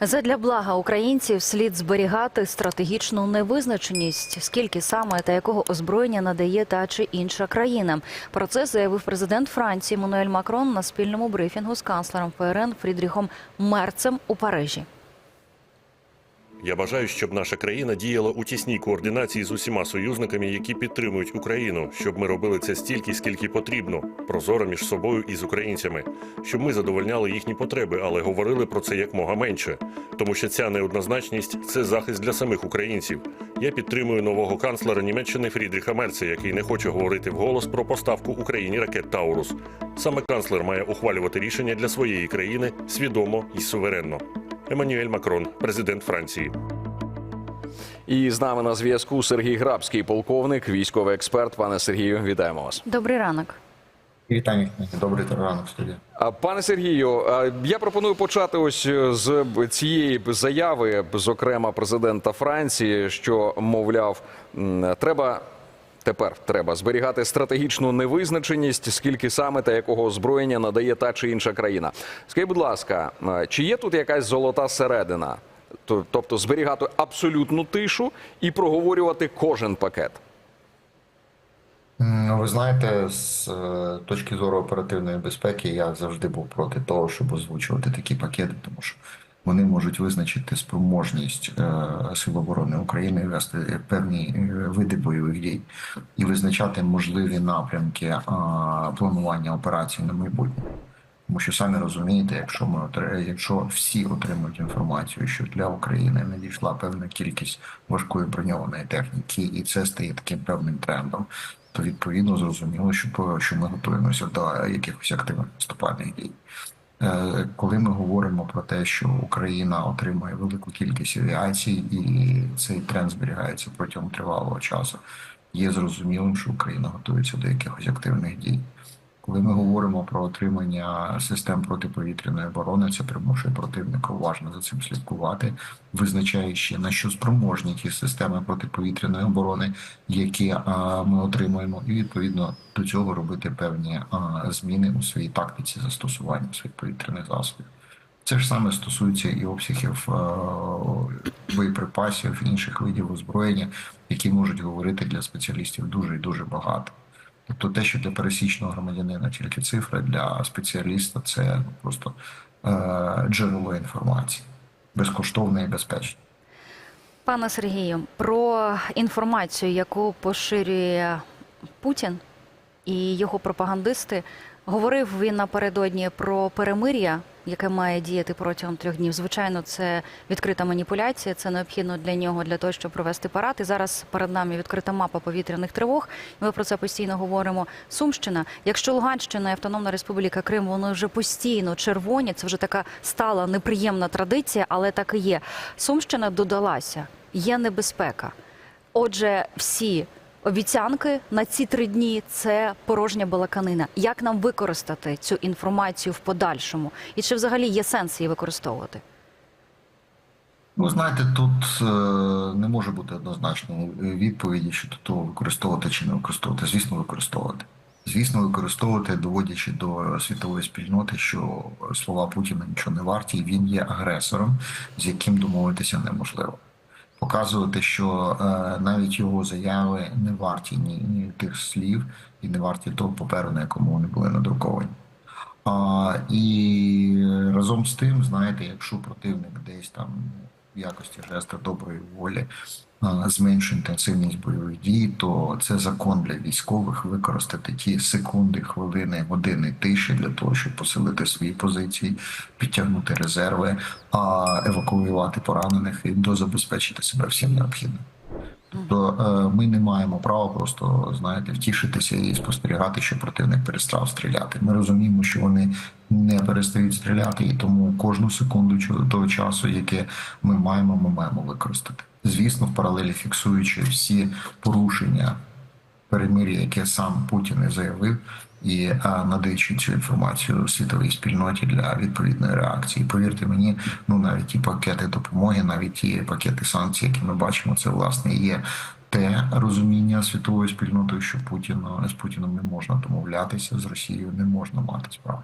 Задля блага українців слід зберігати стратегічну невизначеність, скільки саме та якого озброєння надає та чи інша країна. Про це заявив президент Франції Мануель Макрон на спільному брифінгу з канцлером ФРН Фрідріхом Мерцем у Парижі. Я бажаю, щоб наша країна діяла у тісній координації з усіма союзниками, які підтримують Україну, щоб ми робили це стільки, скільки потрібно, прозоро між собою і з українцями, щоб ми задовольняли їхні потреби, але говорили про це якмога менше. Тому що ця неоднозначність це захист для самих українців. Я підтримую нового канцлера Німеччини Фрідріха Мерца, який не хоче говорити вголос про поставку Україні ракет Таурус. Саме канцлер має ухвалювати рішення для своєї країни свідомо і суверенно. Еммануель Макрон, президент Франції. І з нами на зв'язку Сергій Грабський, полковник, військовий експерт. Пане Сергію, вітаємо вас. Добрий ранок. Вітання, добрий ранок, студія. Пане Сергію, я пропоную почати ось е, з цієї заяви, зокрема президента Франції, що мовляв, треба. Тепер треба зберігати стратегічну невизначеність, скільки саме та якого озброєння надає та чи інша країна. Скажіть, будь ласка, е, чи є тут якась золота середина? Тобто зберігати абсолютну тишу і проговорювати кожен пакет? М, Ви знаєте, з е, точки зору оперативної безпеки, я завжди був проти того, щоб озвучувати такі пакети, тому що вони можуть визначити спроможність е, Сил оборони України вести певні е, види бойових дій і визначати можливі напрямки планування операцій на майбутнє. Тому що самі розумієте, якщо ми якщо всі отримують інформацію, що для України надійшла певна кількість важкої броньованої техніки, і це стає таким певним трендом, то відповідно зрозуміло, що що ми готуємося до якихось активних наступальних дій. Е, Коли ми говоримо про те, що Україна отримує велику кількість авіації, і цей тренд зберігається протягом тривалого часу, є зрозумілим, що Україна готується до якихось активних дій. Коли ми говоримо про отримання систем протиповітряної оборони, це примушує противника уважно за цим слідкувати, визначаючи на що спроможні ті системи протиповітряної оборони, які ми отримуємо, і відповідно до цього робити певні зміни у своїй тактиці застосування своїх повітряних засобів. Це ж саме стосується і обсягів боєприпасів, інших видів озброєння, які можуть говорити для спеціалістів дуже і дуже багато. Тобто те, що для пересічного громадянина тільки цифри, для спеціаліста це просто е, джерело інформації, безкоштовне і безпечне. Пане Сергію, про інформацію, яку поширює Путін і його пропагандисти, говорив він напередодні про перемир'я, яке має діяти протягом трьох днів. Звичайно, це відкрита маніпуляція. Це необхідно для нього для того, щоб провести парад. І зараз перед нами відкрита мапа повітряних тривог. Ми про це постійно говоримо. Сумщина, якщо Луганщина і Автономна Республіка Крим, вони вже постійно червоні. Це вже така стала неприємна традиція, але так і є. Сумщина додалася. Є небезпека. Отже, всі обіцянки на ці три дні це порожня балаканина. Як нам використати цю інформацію в подальшому? І чи взагалі є сенс її використовувати? Ну, знаєте, тут е, не може бути однозначної відповіді щодо того, використовувати чи не використовувати. Звісно, використовувати. Звісно, використовувати, доводячи до світової спільноти, що слова Путіна нічого не варті, він є агресором, з яким домовитися неможливо. Показувати, що е, навіть його заяви не варті ні, ні тих слів і не варті того паперу, на якому вони були надруковані. А, і разом з тим, знаєте, якщо противник десь там якості жеста доброї волі зменшу інтенсивність бойових дій, то це закон для військових використати ті секунди, хвилини, години тиші для того, щоб посилити свої позиції, підтягнути резерви, евакуювати поранених і дозабезпечити себе всім необхідним. Тобто ми не маємо права просто знаєте втішитися і спостерігати, що противник перестав стріляти. Ми розуміємо, що вони не перестають стріляти, і тому кожну секунду того часу, яке ми маємо, ми маємо використати. Звісно, в паралелі фіксуючи всі порушення перемир'я, яке сам Путін і заявив, і надаючи цю інформацію світовій спільноті для відповідної реакції. Повірте мені, ну навіть ті пакети допомоги, навіть ті пакети санкцій, які ми бачимо, це власне є. Те розуміння світової спільнотою, що Путіна з Путіном не можна домовлятися з Росією, не можна мати справи.